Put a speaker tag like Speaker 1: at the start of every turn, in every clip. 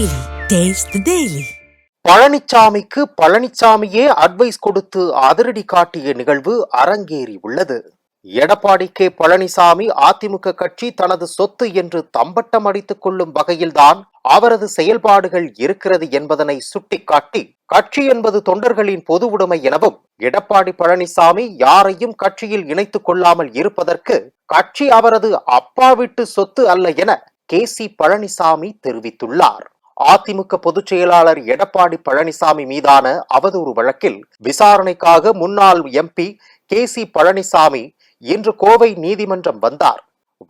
Speaker 1: Daily taste daily
Speaker 2: பழனிச்சாமிக்கு பழனிச்சாமியே advice கொடுத்து அதிரடி காட்டிய நிகழ்வு அரங்கேறி உள்ளது. எடப்பாடி கே பழனிசாமி அதிமுக கட்சி தனது சொத்து என்று தம்பட்டம் அடித்துக் கொள்ளும் வகையில்தான் அவரது செயல்பாடுகள் இருக்கிறது என்பதனை சுட்டிக்காட்டி கட்சி என்பது தொண்டர்களின் பொது உடைமை எனவும் எடப்பாடி பழனிசாமி யாரையும் கட்சியில் இணைத்துக் கொள்ளாமல் இருப்பதற்கு கட்சி அவரது அப்பாவிட்டு சொத்து அல்ல என கே சி பழனிசாமி தெரிவித்துள்ளார். அதிமுக பொதுச் செயலாளர் எடப்பாடி பழனிசாமி மீதான அவதூறு வழக்கில் விசாரணைக்காக முன்னாள் எம்பி கே சி பழனிசாமி இன்று கோவை நீதிமன்றம் வந்தார்.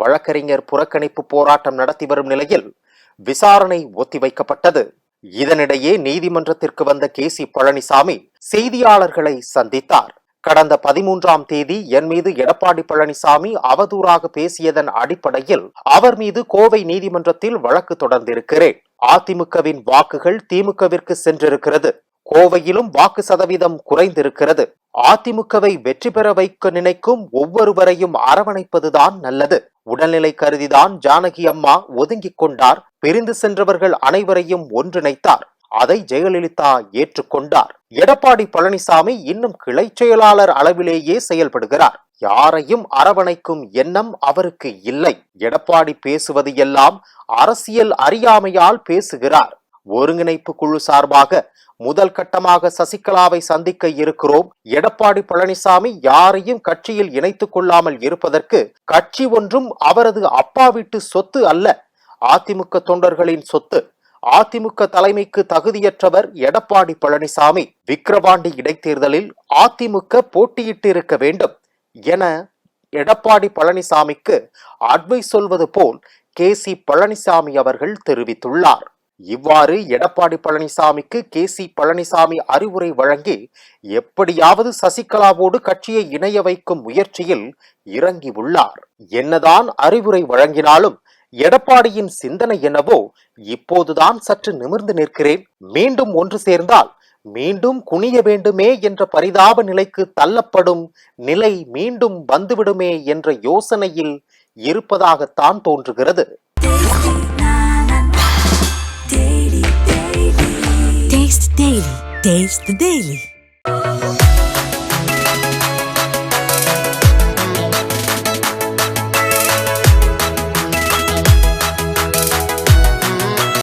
Speaker 2: வழக்கறிஞர் புறக்கணிப்பு போராட்டம் நடத்தி வரும் நிலையில் விசாரணை ஒத்திவைக்கப்பட்டது. இதனிடையே நீதிமன்றத்திற்கு வந்த கே சி பழனிசாமி செய்தியாளர்களை சந்தித்தார். கடந்த பதிமூன்றாம் தேதி என் மீது எடப்பாடி பழனிசாமி அவதூறாக பேசியதன் அடிப்படையில் அவர் மீது கோவை நீதிமன்றத்தில் வழக்கு தொடர்ந்திருக்கிறேன். அதிமுகவின் வாக்குகள் திமுகவிற்கு சென்றிருக்கிறது. கோவையிலும் வாக்கு சதவீதம் குறைந்திருக்கிறது. அதிமுகவை வெற்றி பெற வைக்க நினைக்கும் ஒவ்வொருவரையும் அரவணைப்பதுதான் நல்லது. உடல்நிலை கருதிதான் ஜானகி அம்மா ஒதுங்கிக் கொண்டார். பிரிந்து சென்றவர்கள் அனைவரையும் ஒன்றிணைத்தார். அதை ஜெயலலிதா ஏற்றுக்கொண்டார். எடப்பாடி பழனிசாமி இன்னும் கிளை செயலாளர் அளவிலேயே செயல்படுகிறார். யாரையும் அரவணைக்கும் எண்ணம் அவருக்கு இல்லை. எடப்பாடி பேசுவது எல்லாம் அரசியல் அறியாமையால் பேசுகிறார். ஒருங்கிணைப்பு குழு சார்பாக முதல் கட்டமாக சசிகலாவை சந்திக்க இருக்கிறோம். எடப்பாடி பழனிசாமி யாரையும் கட்சியில் இணைத்துக் கொள்ளாமல் இருப்பதற்கு கட்சி ஒன்றும் அவரது அப்பா வீட்டு சொத்து அல்ல. அதிமுக தொண்டர்களின் சொத்து. அதிமுக தலைமைக்கு தகுதியற்றவர் எடப்பாடி பழனிசாமி. விக்கிரவாண்டி இடைத்தேர்தலில் அதிமுக போட்டியிட்டு இருக்க வேண்டும் என எடப்பாடி பழனிசாமிக்கு அட்வைஸ் சொல்வது போல் கே சி பழனிசாமி அவர்கள் தெரிவித்துள்ளார். இவ்வாறு எடப்பாடி பழனிசாமிக்கு கே சி பழனிசாமி அறிவுரை வழங்கி எப்படியாவது சசிகலாவோடு கட்சியை இணைய வைக்கும் முயற்சியில் இறங்கியுள்ளார். என்னதான் அறிவுரை வழங்கினாலும் எடப்பாடியின் சிந்தனை என்னவோ இப்போதுதான் சற்று நிமிர்ந்து நிற்கிறேன் மீண்டும் ஒன்று சேர்ந்தால் மீண்டும் குனிய வேண்டுமே என்ற பரிதாப நிலைக்கு தள்ளப்படும் நிலை மீண்டும் வந்துவிடுமே என்ற யோசனையில் இருப்பதாகத்தான் தோன்றுகிறது
Speaker 1: Taste the Daily.